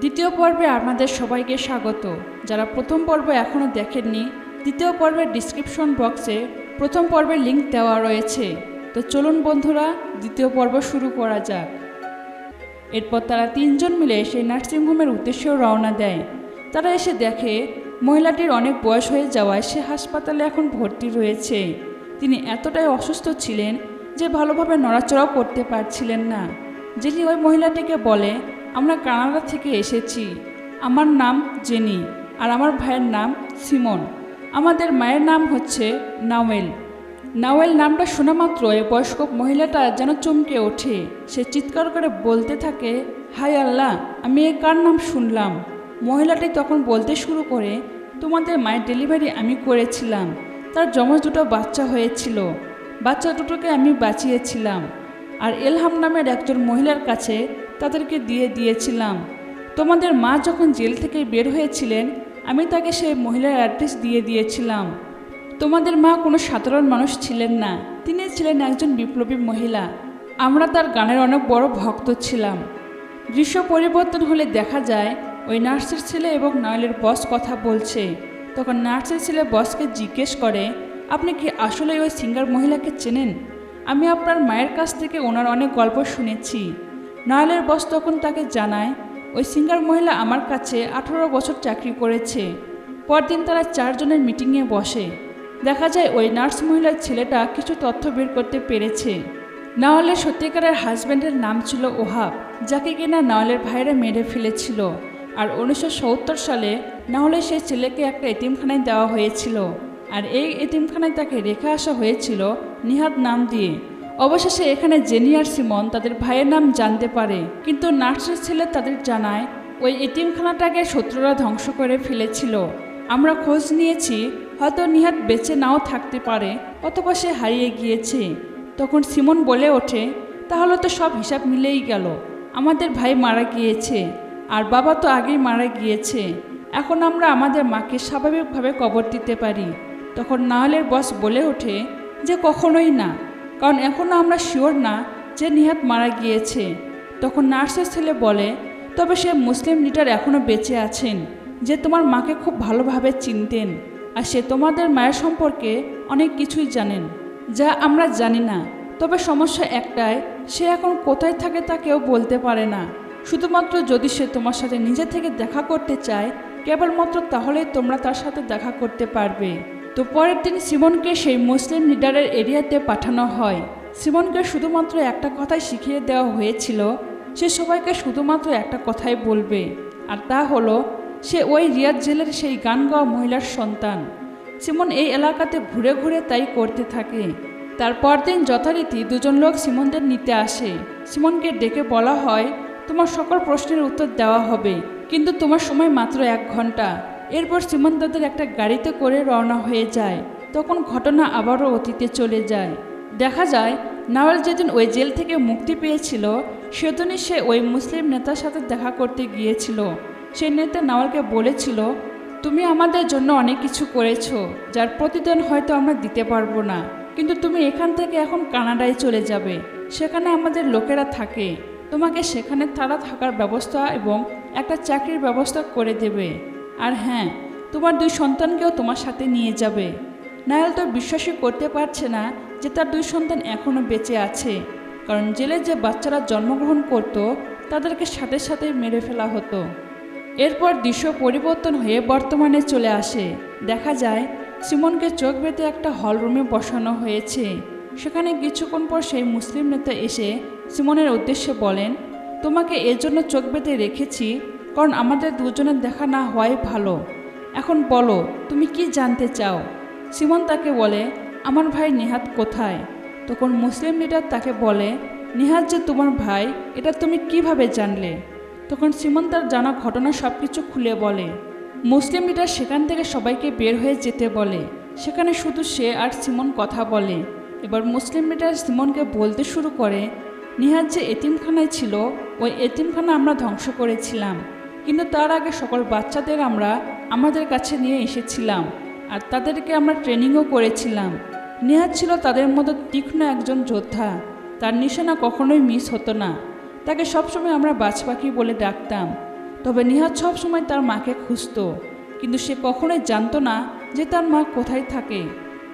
দ্বিতীয় পর্বে আপনাদের সবাইকে স্বাগত। যারা প্রথম পর্ব এখনও দেখেননি, দ্বিতীয় পর্বের ডিসক্রিপশন বক্সে প্রথম পর্বের লিংক দেওয়া রয়েছে। তো চলুন বন্ধুরা, দ্বিতীয় পর্ব শুরু করা যাক। এরপর তারা তিনজন মিলে সেই নার্সিংহোমের উদ্দেশ্যেও রওনা দেয়। তারা এসে দেখে, মহিলাটির অনেক বয়স হয়ে যাওয়ায় সে হাসপাতালে এখন ভর্তি রয়েছে। তিনি এতটাই অসুস্থ ছিলেন যে ভালোভাবে নড়াচড়াও করতে পারছিলেন না। যিনি ওই মহিলাটিকে বলে আমরা কানাডা থেকে এসেছি। আমার নাম জেনি আর আমার ভাইয়ের নাম সিমন। আমাদের মায়ের নাম হচ্ছে নাওয়েল। নাওয়েল নামটা শোনা মাত্র এই বয়স্ক মহিলাটা যেন চমকে ওঠে। সে চিৎকার করে বলতে থাকে হাই আল্লাহ, আমি এ কার নাম শুনলাম? মহিলাটি তখন বলতে শুরু করে, তোমাদের মায়ের ডেলিভারি আমি করেছিলাম। তার যমজ দুটো বাচ্চা হয়েছিল। বাচ্চা দুটোকে আমি বাঁচিয়েছিলাম। আর এলহাম নামের একজন মহিলার কাছে তাদেরকে দিয়ে দিয়েছিলাম। তোমাদের মা যখন জেল থেকে বের হয়েছিলেন, আমি তাকে সেই মহিলার অ্যাড্রেস দিয়ে দিয়েছিলাম। তোমাদের মা কোনো সাধারণ মানুষ ছিলেন না, তিনি ছিলেন একজন বিপ্লবী মহিলা। আমরা তার গানের অনেক বড় ভক্ত ছিলাম। দৃশ্য পরিবর্তন হলে দেখা যায়, ওই নার্সের ছেলে এবং নয়লের বস কথা বলছে। তখন নার্সের ছেলে বসকে জিজ্ঞেস করে, আপনি কি আসলে ওই সিঙ্গার মহিলাকে চেনেন? আমি আপনার মায়ের কাছ থেকে ওনার অনেক গল্প শুনেছি। নয়লের বস তখন তাকে জানায়, ওই সিঙ্গার মহিলা আমার কাছে আঠারো বছর চাকরি করেছে। পরদিন তারা চারজনের মিটিংয়ে বসে। দেখা যায় ওই নার্স মহিলার ছেলেটা কিছু তথ্য বের করতে পেরেছে। নাওয়ালের সত্যিকারের হাজব্যান্ডের নাম ছিল ওহাব, যাকে কিনা নাওয়ালের ভাইরা মেরে ফেলেছিল। আর উনিশশো সত্তর সালে নাহলে সেই ছেলেকে একটা এতিমখানায় দেওয়া হয়েছিল। আর এই এতিমখানায় তাকে রেখে আসা হয়েছিল নিহাদ নাম দিয়ে। অবশেষে এখানে জেনি আর সিমন তাদের ভাইয়ের নাম জানতে পারে। কিন্তু নার্সের ছেলে তাদের জানায়, ওই এতিমখানাটাকে শত্রুরা ধ্বংস করে ফেলেছিল। আমরা খোঁজ নিয়েছি, হয়তো নিহাত বেঁচে নাও থাকতে পারে, অথবা সে হারিয়ে গিয়েছে। তখন সিমন বলে ওঠে, তাহলে তো সব হিসাব মিলেই গেল। আমাদের ভাই মারা গিয়েছে, আর বাবা তো আগেই মারা গিয়েছে। এখন আমরা আমাদের মাকে স্বাভাবিকভাবে কবর দিতে পারি। তখন নাহলের বস বলে ওঠে, যে কখনোই না। কারণ এখনও আমরা শিওর না যে নিহাত মারা গিয়েছে। তখন নার্সের ছেলে বলে, তবে সে মুসলিম লিডার এখনও বেঁচে আছেন, যে তোমার মাকে খুব ভালোভাবে চিনতেন আর সে তোমাদের মায়ের সম্পর্কে অনেক কিছুই জানেন, যা আমরা জানি না। তবে সমস্যা একটাই, সে এখন কোথায় থাকে তা কেউ বলতে পারে না। শুধুমাত্র যদি সে তোমার সাথে নিজে থেকে দেখা করতে চায়, কেবলমাত্র তাহলেই তোমরা তার সাথে দেখা করতে পারবে। তো পরের দিন সিমনকে সেই মুসলিম লিডারের এরিয়াতে পাঠানো হয়। সিমনকে শুধুমাত্র একটা কথাই শিখিয়ে দেওয়া হয়েছিল, সে সবাইকে শুধুমাত্র একটা কথাই বলবে, আর তা হলো, সে ওই রিয়াদ জেলের সেই গান গাওয়া মহিলার সন্তান। সিমন এই এলাকাতে ঘুরে ঘুরে তাই করতে থাকে। তার পরদিন যথারীতি দুজন লোক সিমনদের নিতে আসে। সিমনকে ডেকে বলা হয়, তোমার সকল প্রশ্নের উত্তর দেওয়া হবে, কিন্তু তোমার সময় মাত্র এক ঘণ্টা। এরপর সিমন একটা গাড়িতে করে রওনা হয়ে যায়। তখন ঘটনা আবারও অতীতে চলে যায়। দেখা যায়, নাওয়াল যেদিন ওই জেল থেকে মুক্তি পেয়েছিল, সেদিনই সে ওই মুসলিম নেতার সাথে দেখা করতে গিয়েছিল। সে নেতা নাওয়ালকে বলেছিল, তুমি আমাদের জন্য অনেক কিছু করেছ, যার প্রতিদান হয়তো আমরা দিতে পারব না। কিন্তু তুমি এখান থেকে এখন কানাডায় চলে যাবে। সেখানে আমাদের লোকেরা থাকে। তোমাকে সেখানে তারা থাকার ব্যবস্থা এবং একটা চাকরির ব্যবস্থা করে দেবে। আর হ্যাঁ তোমার দুই সন্তানকেও তোমার সাথে নিয়ে যাবে। নায়াল তো বিশ্বাসই করতে পারছে না যে তার দুই সন্তান এখনও বেঁচে আছে। কারণ জেলে যে বাচ্চারা জন্মগ্রহণ করত, তাদেরকে সাথে সাথে মেরে ফেলা হতো। এরপর দৃশ্য পরিবর্তন হয়ে বর্তমানে চলে আসে। দেখা যায়, সিমনকে চোখ বেঁধে একটা হলরুমে বসানো হয়েছে। সেখানে কিছুক্ষণ পর সেই মুসলিম নেতা এসে সিমনের উদ্দেশ্যে বলেন, তোমাকে এর জন্য চোখ বেঁধে রেখেছি কারণ আমাদের দুজনের দেখা না হওয়াই ভালো। এখন বলো, তুমি কি জানতে চাও? সিমন তাকে বলে, আমার ভাই নিহাত কোথায়? তখন মুসলিম লিডার তাকে বলে, নিহাত যে তোমার ভাই, এটা তুমি কীভাবে জানলে? তখন সিমন তার জানা ঘটনা সব কিছু খুলে বলে। মুসলিম লিডার সেখান থেকে সবাইকে বের হয়ে যেতে বলে। সেখানে শুধু সে আর সিমন কথা বলে। এবার মুসলিম লিডার সিমনকে বলতে শুরু করে, নিহাত যে এতিমখানায় ছিল, ওই এতিমখানা আমরা ধ্বংস করেছিলাম। কিন্তু তার আগে সকল বাচ্চাদের আমরা আমাদের কাছে নিয়ে এসেছিলাম আর তাদেরকে আমরা ট্রেনিংও করেছিলাম। নিহাত ছিল তাদের মতো তীক্ষ্ণ একজন যোদ্ধা। তার নিশানা কখনোই মিস হতো না। তাকে সবসময় আমরা বাজ পাখি বলে ডাকতাম। তবে নিহাত সবসময় তার মাকে খুঁজতো। কিন্তু সে কখনোই জানতো না যে তার মা কোথায় থাকে।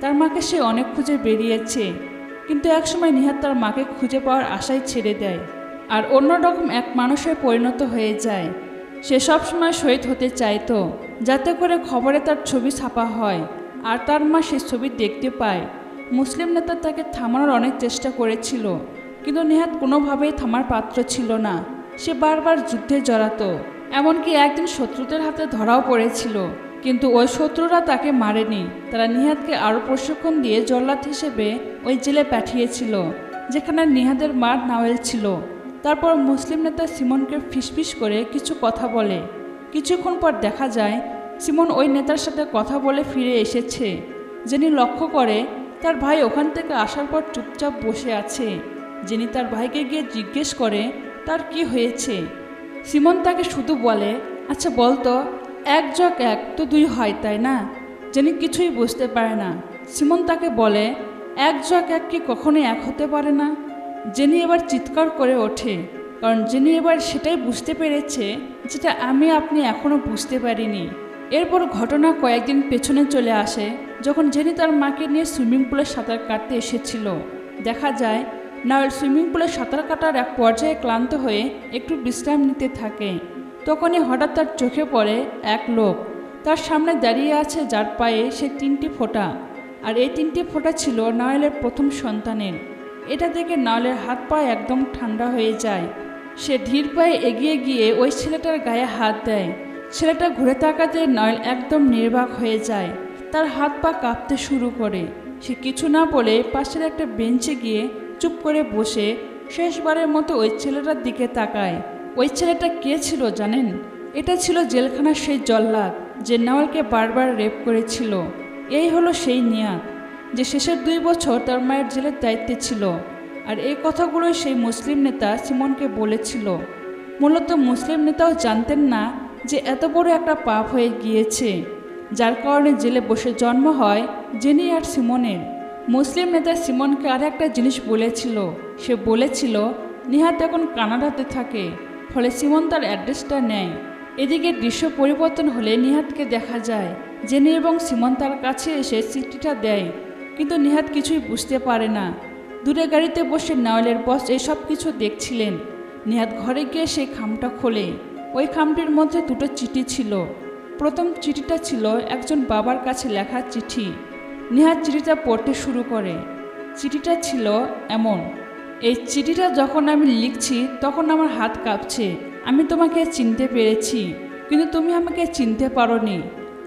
তার মাকে সে অনেক খুঁজে বেরিয়েছে। কিন্তু একসময় নিহাত তার মাকে খুঁজে পাওয়ার আশাই ছেড়ে দেয়। আর অন্যরকম এক মানুষে পরিণত হয়ে যায়। সে সবসময় শহীদ হতে চাইতো, যাতে করে খবরে তার ছবি ছাপা হয় আর তার মা সেই ছবি দেখতে পায়। মুসলিম নেতা তাকে থামানোর অনেক চেষ্টা করেছিল, কিন্তু নেহাত কোনোভাবেই থামার পাত্র ছিল না। সে বারবার যুদ্ধে জড়াতো, এমনকি একদিন শত্রুদের হাতে ধরাও পড়েছিল, কিন্তু ওই শত্রুরা তাকে মারেনি। তারা নিহাতকে আরও প্রশিক্ষণ দিয়ে জল্লাদ হিসেবে ওই জেলে পাঠিয়েছিল, যেখানে নিহাদের মার নাওয়েল ছিল। তারপর মুসলিম নেতা সিমনকে ফিসফিস করে কিছু কথা বলে। কিছুক্ষণ পর দেখা যায়, সিমন ওই নেতার সাথে কথা বলে ফিরে এসেছে, যিনি লক্ষ্য করে তার ভাই ওখান থেকে আসার পর চুপচাপ বসে আছে। যিনি তার ভাইকে গিয়ে জিজ্ঞেস করে তার কি হয়েছে। সিমন তাকে শুধু বলে আচ্ছা বলতো এক যোগ এক, তো দুই হয়, তাই না? যিনি কিছুই বুঝতে পারে না। সিমন তাকে বলে, এক যোগ এক কি কখনোই এক হতে পারে না? জেনি এবার চিৎকার করে ওঠে, কারণ জেনি এবার সেটাই বুঝতে পেরেছে যেটা আমি আপনি এখনও বুঝতে পারিনি। এরপর ঘটনা কয়েকদিন পেছনে চলে আসে, যখন জেনি তার মাকে নিয়ে সুইমিং পুলে সাঁতার কাটতে এসেছিল। দেখা যায়, নাওয়েল সুইমিং পুলে সাঁতার কাটার এক পর্যায়ে ক্লান্ত হয়ে একটু বিশ্রাম নিতে থাকে। তখনই হঠাৎ তার চোখে পড়ে এক লোক। তার সামনে দাঁড়িয়ে আছে, যার পায়ে সে তিনটি ফোঁটা। আর এই তিনটি ফোঁটা ছিল নাওয়েলের প্রথম সন্তানের। এটা দেখে নাওয়েলের হাত পা একদম ঠান্ডা হয়ে যায়। সে ধীর পায়ে এগিয়ে গিয়ে ওই ছেলেটার গায়ে হাত দেয়। ছেলেটা ঘুরে তাকাতে নয়ল একদম নির্বাক হয়ে যায়। তার হাত পা কাঁপতে শুরু করে। সে কিছু না বলে পাশের একটা বেঞ্চে গিয়ে চুপ করে বসে শেষবারের মতো ওই ছেলেটার দিকে তাকায়। ওই ছেলেটা কে ছিল জানেন? এটা ছিল জেলখানার সেই জল্লাদ যে নওয়ালকে বারবার রেপ করেছিল। এই হলো সেই নিয়াত যে শেষের দুই বছর তার মায়ের জেলের দায়িত্বে ছিল, আর এই কথাগুলোই সেই মুসলিম নেতা সিমনকে বলেছিল। মূলত মুসলিম নেতাও জানতেন না যে এত বড় একটা পাপ হয়ে গিয়েছে, যার কারণে জেলে বসে জন্ম হয় জেনি আর সিমনের। মুসলিম নেতা সিমনকে আর একটা জিনিস বলেছিল, সে বলেছিল, নিহাত এখন কানাডাতে থাকে, ফলে সিমন তার অ্যাড্রেসটা নেয়। এদিকে দৃশ্য পরিবর্তন হলে নিহাতকে দেখা যায়, জেনি এবং সিমন তার কাছে এসে চিঠিটা দেয়। কিন্তু নিহাত কিছুই বুঝতে পারে না। দূরে গাড়িতে বসে নাওয়ালের বস এসব কিছু দেখছিলেন। নিহাত ঘরে গিয়ে সেই খামটা খোলে। ওই খামটির মধ্যে দুটো চিঠি ছিল। প্রথম চিঠিটা ছিল একজন বাবার কাছে লেখা চিঠি। নিহাত চিঠিটা পড়তে শুরু করে। চিঠিটা ছিল এমন, এই চিঠিটা যখন আমি লিখছি, তখন আমার হাত কাঁপছে। আমি তোমাকে চিনতে পেরেছি, কিন্তু তুমি আমাকে চিনতে পারোনি।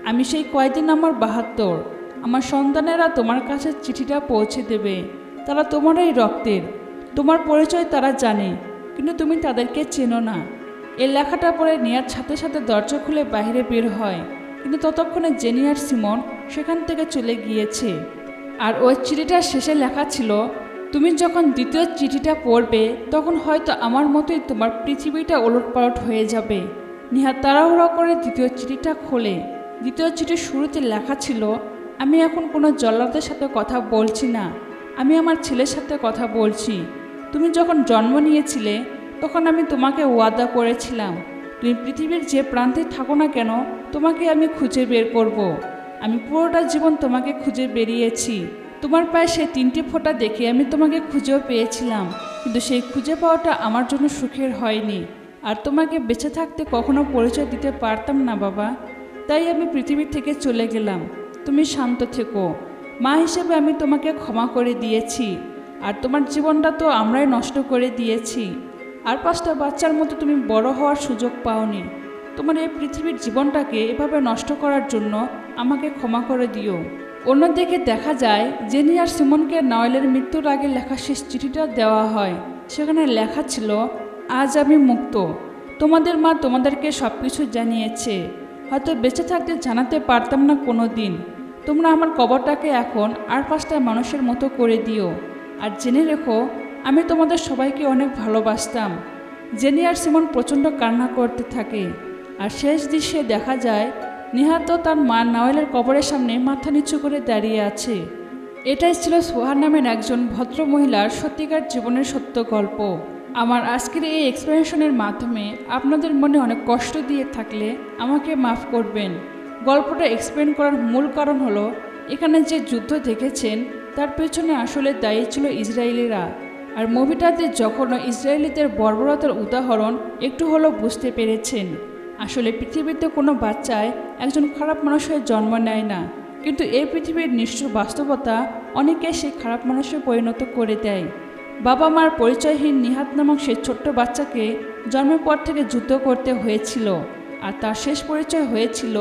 আমি সেই কয়দিন আমার বাহাত্তর। আমার সন্তানেরা তোমার কাছে চিঠিটা পৌঁছে দেবে। তারা তোমারই রক্তের। তোমার পরিচয় তারা জানে, কিন্তু তুমি তাদেরকে চেনো না। এই লেখাটা পড়ে নেয়ার সাথে সাথে দরজা খুলে বাইরে বের হয়, কিন্তু ততক্ষণে জেনি আর সিমন সেখান থেকে চলে গিয়েছে। আর ওই চিঠিটার শেষে লেখা ছিল, তুমি যখন দ্বিতীয় চিঠিটা পড়বে, তখন হয়তো আমার মতোই তোমার পৃথিবীটা ওলটপালট হয়ে যাবে। নিহা তাড়াহুড়া করে দ্বিতীয় চিঠিটা খোলে। দ্বিতীয় চিঠির শুরুতে লেখা ছিল আমি এখন কোনো জল্লাদের সাথে কথা বলছি না। আমি আমার ছেলের সাথে কথা বলছি। তুমি যখন জন্ম নিয়েছিলে, তখন আমি তোমাকে ওয়াদা করেছিলাম। তুমি পৃথিবীর যে প্রান্তে থাকো না কেন, তোমাকে আমি খুঁজে বের করব। আমি পুরোটা জীবন তোমাকে খুঁজে বেরিয়েছি। তোমার পায়ে সেই তিনটি ফোঁটা দেখে আমি তোমাকে খুঁজেও পেয়েছিলাম। কিন্তু সেই খুঁজে পাওয়াটা আমার জন্য সুখের হয়নি। আর তোমাকে বেঁচে থাকতে কখনো পরিচয় দিতে পারতাম না, বাবা। তাই আমি পৃথিবী থেকে চলে গেলাম। তুমি শান্ত থেকো। মা হিসেবে আমি তোমাকে ক্ষমা করে দিয়েছি, আর তোমার জীবনটা তো আমরাই নষ্ট করে দিয়েছি। আর পাঁচটা বাচ্চার মতো তুমি বড় হওয়ার সুযোগ পাওনি। তোমার এই পৃথিবীর জীবনটাকে এভাবে নষ্ট করার জন্য আমাকে ক্ষমা করে দিও। অন্যদিকে দেখা যায়, জেনি আর সুমনকে নয়েলের মৃত্যুর আগে লেখা শেষ চিঠিটা দেওয়া হয়। সেখানে লেখা ছিল, আজ আমি মুক্ত। তোমাদের মা তোমাদেরকে সব কিছু জানিয়েছে। হয়তো বেঁচে থাকতে জানাতে পারতাম না কোনো দিন তোমরা আমার কবরটাকে এখন আর পাঁচটা মানুষের মতো করে দিও। আর জেনে রেখো, আমি তোমাদের সবাইকে অনেক ভালোবাসতাম। জেনি আর সিমন প্রচণ্ড কান্না করতে থাকে। আর শেষ দৃশ্যে দেখা যায় নিহাত তার মা নাওয়েলের কবরের সামনে মাথা নিচু করে দাঁড়িয়ে আছে। এটাই ছিল সোহার নামের একজন ভদ্র মহিলার সত্যিকার জীবনের সত্য গল্প। আমার আজকের এই এক্সপ্লেনেশনের মাধ্যমে আপনাদের মনে অনেক কষ্ট দিয়ে থাকলে আমাকে মাফ করবেন। গল্পটা এক্সপ্লেন করার মূল কারণ হলো, এখানে যে যুদ্ধ দেখেছেন, তার পেছনে আসলে দায়ী ছিল ইসরায়েলিরা। আর মুভিটাতে যখন ইসরায়েলিদের বর্বরতার উদাহরণ, একটু হলেও বুঝতে পেরেছেন। আসলে পৃথিবীতে কোনো বাচ্চায় একজন খারাপ মানুষের জন্ম নেয় না। কিন্তু এই পৃথিবীর নিষ্ঠুর বাস্তবতা অনেকে সেই খারাপ মানুষে পরিণত করে দেয়। বাবা মার পরিচয়হীন নিহাত নামক সেই ছোট্ট বাচ্চাকে জন্মের পর থেকে যুদ্ধ করতে হয়েছিল। আর তার শেষ পরিচয় হয়েছিল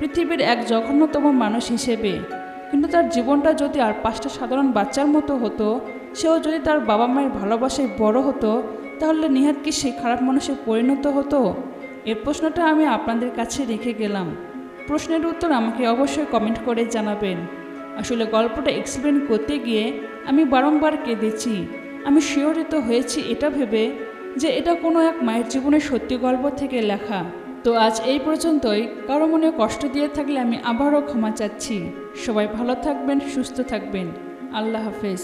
পৃথিবীর এক জঘন্যতম মানুষ হিসেবে। কিন্তু তার জীবনটা যদি আর পাঁচটা সাধারণ বাচ্চার মতো হতো, সেও যদি তার বাবা মায়ের ভালোবাসায় বড় হতো, তাহলে নিহাত কি সে খারাপ মানুষে পরিণত হতো? এই প্রশ্নটা আমি আপনাদের কাছে রেখে গেলাম। প্রশ্নের উত্তর আমাকে অবশ্যই কমেন্ট করে জানাবেন। আসলে গল্পটা এক্সপ্লেন করতে গিয়ে আমি বারংবার কেঁদেছি। আমি শিহরিত হয়েছি এটা ভেবে যে এটা কোনো এক মায়ের জীবনের সত্যি গল্প থেকে লেখা। তো আজ এই পর্যন্তই। কারও মনে কষ্ট দিয়ে থাকলে আমি আবারও ক্ষমা চাচ্ছি। সবাই ভালো থাকবেন, সুস্থ থাকবেন। আল্লাহ হাফেজ।